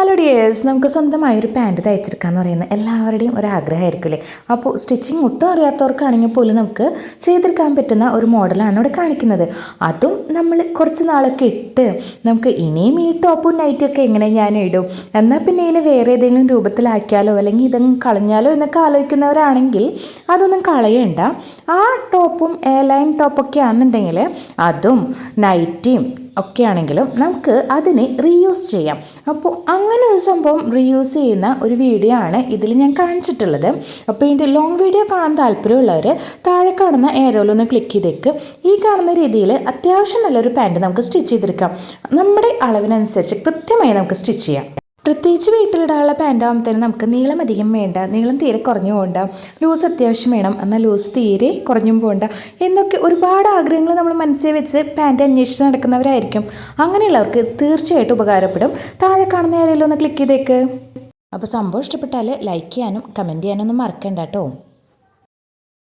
Hello dears നമുക്ക് സ്വന്തമായി ഒരു പാന്റ് തയ്ച്ചെടുക്കാന്ന് പറയുന്നത് എല്ലാവരുടെയും ഒരു ആഗ്രഹമായിരിക്കില്ലേ അപ്പോൾ സ്റ്റിച്ചിങ് ഒട്ടും അറിയാത്തവർക്കാണെങ്കിൽ പോലും നമുക്ക് ചെയ്തെടുക്കാൻ പറ്റുന്ന ഒരു മോഡലാണ് ഇവിടെ കാണിക്കുന്നത്. അതും നമ്മൾ കുറച്ച് നാളൊക്കെ ഇട്ട് നമുക്ക് ഇനിയും ഈ ടോപ്പും നൈറ്റും ഒക്കെ എങ്ങനെ ഞാൻ ഇടും? എന്നാൽ പിന്നെ ഇതിനെ വേറെ ഏതെങ്കിലും രൂപത്തിലാക്കിയാലോ അല്ലെങ്കിൽ ഇതങ്ങ് കളഞ്ഞാലോ എന്നൊക്കെ ആലോചിക്കുന്നവരാണെങ്കിൽ അതൊന്നും കളയേണ്ട. ആ ടോപ്പും എ ലൈൻ ടോപ്പൊക്കെ ആണെന്നുണ്ടെങ്കിൽ അതും നൈറ്റിയും ഒക്കെ ആണെങ്കിലും നമുക്ക് അതിനെ റീയൂസ് ചെയ്യാം. അപ്പോൾ അങ്ങനെ ഒരു സംഭവം റീയൂസ് ചെയ്യുന്ന ഒരു വീഡിയോ ആണ് ഇതിൽ ഞാൻ കാണിച്ചിട്ടുള്ളത്. അപ്പോൾ ഇതിന്റെ ലോങ് വീഡിയോ കാണാൻ താല്പര്യമുള്ളവർ താഴെ കാണുന്ന ഏരോലൊന്ന് ക്ലിക്ക് ചെയ്തേക്ക്. ഈ കാണുന്ന രീതിയിൽ അത്യാവശ്യം നല്ലൊരു പാന്റ് നമുക്ക് സ്റ്റിച്ച് ചെയ്തെടുക്കാം. നമ്മുടെ അളവിനനുസരിച്ച് കൃത്യമായി നമുക്ക് സ്റ്റിച്ച് ചെയ്യാം. പ്രത്യേകിച്ച് വീട്ടിലിടാനുള്ള പാന്റ് ആകുമ്പോഴത്തേനും നമുക്ക് നീളം അധികം വേണ്ട. നീളം തീരെ കുറഞ്ഞു പോകണ്ട. ലൂസ് അത്യാവശ്യം വേണം. എന്നാൽ ലൂസ് തീരെ കുറഞ്ഞും പോകണ്ട. എന്നൊക്കെ ഒരുപാട് ആഗ്രഹങ്ങൾ നമ്മൾ മനസ്സിൽ വെച്ച് പാന്റ് അന്വേഷിച്ച് നടക്കുന്നവരായിരിക്കും. അങ്ങനെയുള്ളവർക്ക് തീർച്ചയായിട്ടും ഉപകാരപ്പെടും. താഴെ കാണുന്ന ആരെയല്ലോ ഒന്ന് ക്ലിക്ക് ചെയ്തേക്ക്. അപ്പോൾ സംഭവം ഇഷ്ടപ്പെട്ടാൽ ലൈക്ക് ചെയ്യാനും കമന്റ് ചെയ്യാനൊന്നും മറക്കണ്ട കേട്ടോ